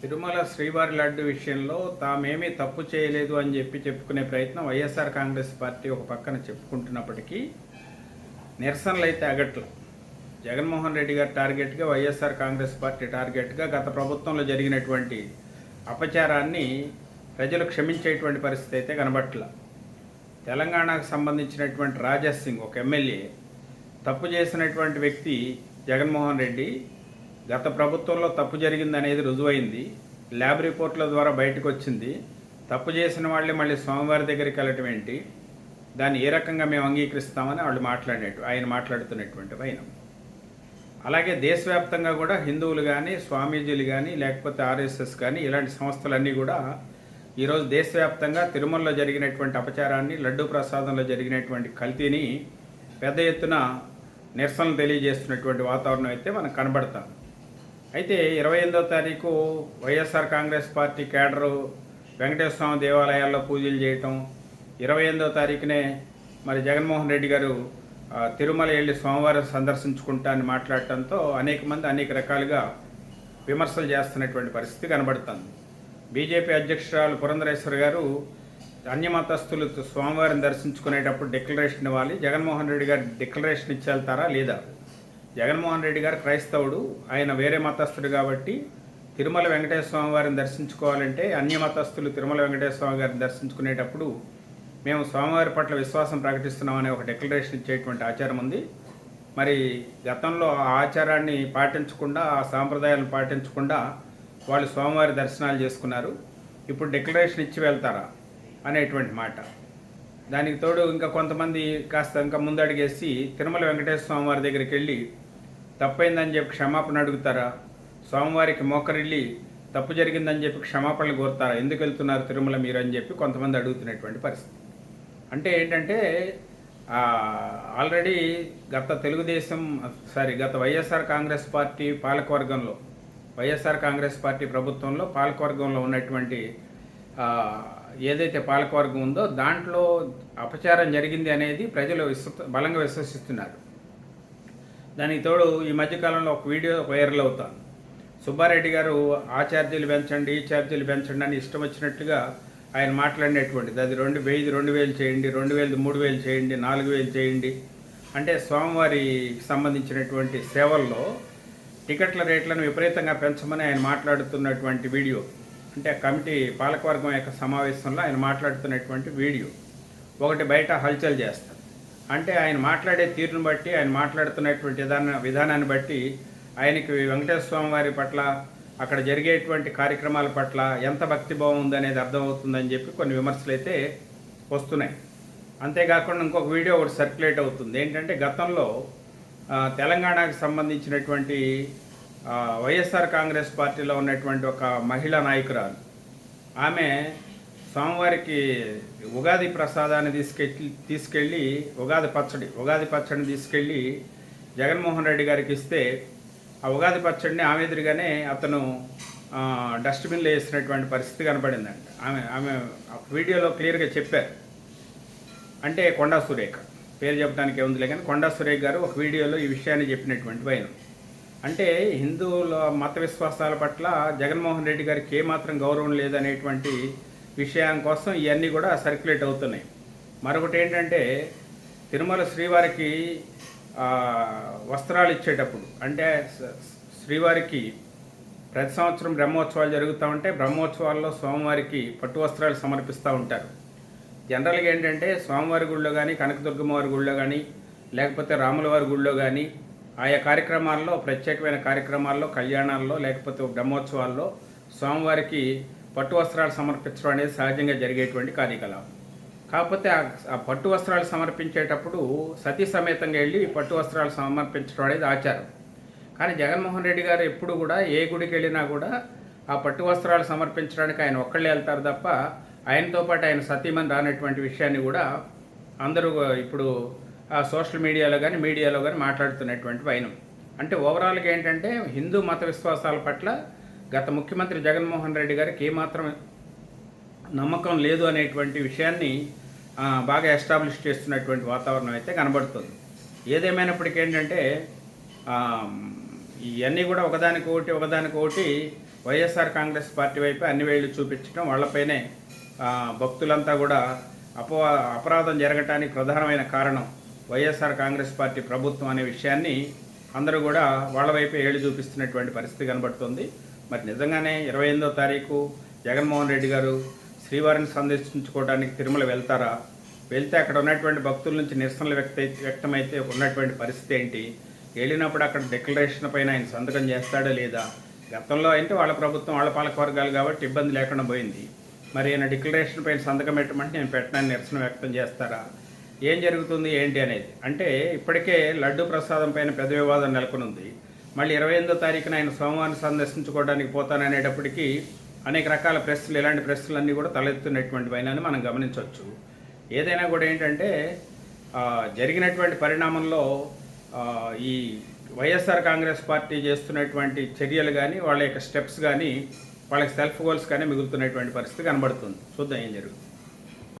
తిరుమల శ్రీవారి లడ్డు విషయంలో తామేమీ తప్పు చేయలేదు అని చెప్పి చెప్పుకునే ప్రయత్నం వైఎస్ఆర్ కాంగ్రెస్ పార్టీ ఒక పక్కన చెప్పుకుంటున్నప్పటికీ నిరసనలు అయితే అగట్లు. జగన్మోహన్ రెడ్డి గారి టార్గెట్గా వైఎస్ఆర్ కాంగ్రెస్ పార్టీ టార్గెట్గా గత ప్రభుత్వంలో జరిగినటువంటి అపచారాన్ని ప్రజలు క్షమించేటువంటి పరిస్థితి అయితే కనబట్ల. తెలంగాణకు సంబంధించినటువంటి రాజాసింగ్ ఒక ఎమ్మెల్యే తప్పు చేసినటువంటి వ్యక్తి జగన్మోహన్ రెడ్డి గత ప్రభుత్వంలో తప్పు జరిగిందనేది రుజువైంది. ల్యాబ్ రిపోర్ట్ల ద్వారా బయటకు వచ్చింది తప్పు చేసిన వాళ్ళే మళ్ళీ స్వామివారి దగ్గరికి వెళ్ళటం ఏంటి? దాన్ని ఏ రకంగా మేము అంగీకరిస్తామని వాళ్ళు మాట్లాడేటు ఆయన మాట్లాడుతున్నటువంటి ఆయన అలాగే దేశవ్యాప్తంగా కూడా హిందువులు కానీ స్వామీజీలు కానీ లేకపోతే ఆర్ఎస్ఎస్ కానీ ఇలాంటి సంస్థలన్నీ కూడా ఈరోజు దేశవ్యాప్తంగా తిరుమలలో జరిగినటువంటి అపచారాన్ని లడ్డూ ప్రసాదంలో జరిగినటువంటి కల్తీని పెద్ద ఎత్తున నిరసనలు తెలియజేస్తున్నటువంటి వాతావరణం అయితే మనకు కనబడతాం అయితే ఇరవై ఎనిమిదో తారీఖు YSR Congress party cadre Venkateswara Swamy దేవాలయాల్లో పూజలు చేయటం. ఇరవై ఎనిమిదో తారీఖునే మరి జగన్మోహన్ రెడ్డి గారు తిరుమల వెళ్ళి స్వామివారం సందర్శించుకుంటా అని మాట్లాడటంతో అనేక మంది అనేక రకాలుగా విమర్శలు చేస్తున్నటువంటి పరిస్థితి కనబడుతుంది. బీజేపీ అధ్యక్షురాలు పురంధరేశ్వర్ గారు అన్యమతస్థులు స్వామివారిని దర్శించుకునేటప్పుడు డిక్లరేషన్ ఇవ్వాలి. జగన్మోహన్ రెడ్డి గారు డిక్లరేషన్ ఇచ్చేళ్తారా లేదా? జగన్మోహన్ రెడ్డి గారు క్రైస్తవుడు. ఆయన వేరే మతస్థుడు కాబట్టి తిరుమల వెంకటేశ్వర స్వామి వారిని దర్శించుకోవాలంటే అన్య మతస్థులు తిరుమల వెంకటేశ్వర స్వామి గారిని దర్శించుకునేటప్పుడు మేము స్వామివారి పట్ల విశ్వాసం ప్రకటిస్తున్నామనే ఒక డిక్లరేషన్ ఇచ్చేటువంటి ఆచారం ఉంది. మరి గతంలో ఆ ఆచారాన్ని పాటించకుండా ఆ సాంప్రదాయాలను పాటించకుండా వాళ్ళు స్వామివారి దర్శనాలు చేసుకున్నారు. ఇప్పుడు డిక్లరేషన్ ఇచ్చి వెళ్తారా అనేటువంటి మాట. దానికి తోడు ఇంకా కొంతమంది కాస్త ఇంకా ముందడిగేసి తిరుమల వెంకటేశ్వర స్వామి వారి దగ్గరికి వెళ్ళి తప్పైందని చెప్పి క్షమాపణ అడుగుతారా? స్వామివారికి మోకరిల్లి తప్పు జరిగిందని చెప్పి క్షమాపణలు కోరుతారా? ఎందుకు వెళ్తున్నారు తిరుమల మీరు అని చెప్పి కొంతమంది అడుగుతున్నటువంటి పరిస్థితి. అంటే ఏంటంటే ఆల్రెడీ గత తెలుగుదేశం సారీ గత వైఎస్ఆర్ కాంగ్రెస్ పార్టీ పాలకవర్గంలో వైఎస్ఆర్ కాంగ్రెస్ పార్టీ ప్రభుత్వంలో పాలకవర్గంలో ఉన్నటువంటి ఏదైతే పాలకవర్గం ఉందో దాంట్లో అపచారం జరిగింది అనేది ప్రజలు విశ్వ బలంగా విశ్వసిస్తున్నారు. దానికి తోడు ఈ మధ్యకాలంలో ఒక వీడియో వైరల్ అవుతాను సుబ్బారెడ్డి గారు ఆ ఛార్జీలు పెంచండి ఈ ఛార్జీలు పెంచండి అని ఇష్టం వచ్చినట్టుగా ఆయన మాట్లాడినటువంటిది. అది రెండు వెయ్యి రెండు వేలు చేయండి రెండు వేలు మూడు వేలు చేయండి నాలుగు వేలు చేయండి. అంటే స్వామివారికి సంబంధించినటువంటి సేవల్లో టికెట్ల రేట్లను విపరీతంగా పెంచమని ఆయన మాట్లాడుతున్నటువంటి వీడియో. అంటే కమిటీ పాలకవర్గం యొక్క సమావేశంలో ఆయన మాట్లాడుతున్నటువంటి వీడియో. ఒకటి బయట హల్చల్ చేస్తారు అంటే ఆయన మాట్లాడే తీరును బట్టి ఆయన మాట్లాడుతున్నటువంటి విధాన విధానాన్ని బట్టి ఆయనకి వెంకటేశ్వర స్వామి వారి పట్ల అక్కడ జరిగేటువంటి కార్యక్రమాల పట్ల ఎంత భక్తిభావం ఉందనేది అర్థమవుతుందని చెప్పి కొన్ని విమర్శలు అయితే వస్తున్నాయి. అంతేకాకుండా ఇంకొక వీడియో ఒకటి సర్క్యులేట్ అవుతుంది. ఏంటంటే గతంలో తెలంగాణకు సంబంధించినటువంటి వైఎస్ఆర్ కాంగ్రెస్ పార్టీలో ఉన్నటువంటి ఒక మహిళా నాయకురాలు. ఆమె స్వామివారికి ఉగాది ప్రసాదాన్ని తీసుకెళ్ళి తీసుకెళ్ళి ఉగాది పచ్చడి ఉగాది పచ్చడిని తీసుకెళ్ళి జగన్మోహన్ రెడ్డి గారికి ఇస్తే ఆ ఉగాది పచ్చడిని ఆమె ఎదురుగానే అతను డస్ట్బిన్లో వేసినటువంటి పరిస్థితి కనపడిందండి ఆమె ఆమె వీడియోలో క్లియర్గా చెప్పారు. అంటే కొండా సురేఖ. పేరు చెప్పడానికి ఏముందిలే కానీ కొండా సురేఖ గారు ఒక వీడియోలో ఈ విషయాన్ని చెప్పినటువంటి భయం అంటే హిందువుల మత విశ్వాసాల పట్ల జగన్మోహన్ రెడ్డి గారికి ఏమాత్రం గౌరవం లేదనేటువంటి విషయం కోసం ఇవన్నీ కూడా సర్క్యులేట్ అవుతున్నాయి. మరొకటి ఏంటంటే తిరుమల శ్రీవారికి వస్త్రాలు ఇచ్చేటప్పుడు అంటే శ్రీవారికి ప్రతి సంవత్సరం బ్రహ్మోత్సవాలు జరుగుతూ ఉంటే బ్రహ్మోత్సవాల్లో స్వామివారికి పట్టు వస్త్రాలు సమర్పిస్తూ ఉంటారు. జనరల్గా ఏంటంటే స్వామివారి గుళ్ళో కానీ కనకదుర్గమ్మ వారి గుళ్ళో కానీ లేకపోతే రాముల వారి గుళ్ళో కానీ ఆయా కార్యక్రమాల్లో ప్రత్యేకమైన కార్యక్రమాల్లో కళ్యాణాల్లో లేకపోతే బ్రహ్మోత్సవాల్లో స్వామివారికి పట్టు వస్త్రాలు సమర్పించడం అనేది సహజంగా జరిగేటువంటి కార్యకలాపం. కాకపోతే ఆ- పట్టు వస్త్రాలు సమర్పించేటప్పుడు సతీ సమేతంగా వెళ్ళి పట్టు వస్త్రాలు సమర్పించడం అనేది ఆచారం. కానీ జగన్మోహన్ రెడ్డి గారు ఎప్పుడు కూడా ఏ గుడికి వెళ్ళినా కూడా ఆ పట్టు వస్త్రాలు సమర్పించడానికి ఆయన ఒక్కళ్ళే వెళ్తారు తప్ప ఆయనతో పాటు ఆయన సతీమని రానటువంటి విషయాన్ని కూడా అందరూ ఇప్పుడు ఆ సోషల్ మీడియాలో కానీ మీడియాలో కానీ మాట్లాడుతున్నటువంటి వైనం. అంటే ఓవరాల్గా ఏంటంటే హిందూ మత విశ్వాసాల పట్ల గత ముఖ్యమంత్రి జగన్మోహన్ రెడ్డి గారికి ఏమాత్రం నమ్మకం లేదు అనేటువంటి విషయాన్ని బాగా ఎస్టాబ్లిష్ చేస్తున్నటువంటి వాతావరణం అయితే కనబడుతుంది. ఏదేమైనప్పటికీ ఏంటంటే ఇవన్నీ కూడా ఒకదానికి ఒకటి ఒకదానికి ఒకటి వైఎస్ఆర్ కాంగ్రెస్ పార్టీ వైపు అన్ని వేళ్ళు చూపించడం వాళ్ళపైనే భక్తులంతా కూడా అపో అపరాధం జరగటానికి ప్రధానమైన కారణం వైఎస్ఆర్ కాంగ్రెస్ పార్టీ ప్రభుత్వం అనే విషయాన్ని అందరూ కూడా వాళ్ళ వైపే ఏళ్ళు చూపిస్తున్నటువంటి పరిస్థితి కనబడుతుంది. మరి నిజంగానే ఇరవై ఎనిమిదో తారీఖు జగన్మోహన్ రెడ్డి గారు శ్రీవారిని సందర్శించుకోవడానికి తిరుమల వెళ్తారా? వెళ్తే అక్కడ ఉన్నటువంటి భక్తుల నుంచి నిరసనలు వ్యక్త వ్యక్తమైతే ఉన్నటువంటి పరిస్థితి ఏంటి? వెళ్ళినప్పుడు అక్కడ డిక్లరేషన్ పైన ఆయన సంతకం చేస్తాడా లేదా? గతంలో అంటే వాళ్ళ ప్రభుత్వం వాళ్ళ పాలక వర్గాలు కాబట్టి ఇబ్బంది లేకుండా పోయింది. మరి ఆయన డిక్లరేషన్ పైన సంతకం పెట్టమంటే నేను పెట్టడానికి నిరసన వ్యక్తం చేస్తారా? ఏం జరుగుతుంది ఏంటి అనేది? అంటే ఇప్పటికే లడ్డు ప్రసాదం పైన పెద్ద వివాదం నెలకొనుంది. మళ్ళీ ఇరవై ఎనిమిదో తారీఖున ఆయన సోమవారం సందర్శించుకోవడానికి పోతాననేటప్పటికీ అనేక రకాల ప్రశ్నలు ఇలాంటి ప్రశ్నలన్నీ కూడా తలెత్తున్నటువంటి పైన మనం గమనించవచ్చు. ఏదైనా కూడా ఏంటంటే జరిగినటువంటి పరిణామంలో ఈ వైఎస్ఆర్ కాంగ్రెస్ పార్టీ చేస్తున్నటువంటి చర్యలు కానీ వాళ్ళ యొక్క స్టెప్స్ కానీ వాళ్ళకి సెల్ఫ్ గోల్స్ కానీ మిగులుతున్నటువంటి పరిస్థితి కనబడుతుంది. చూద్దాం ఏం జరుగుతుంది.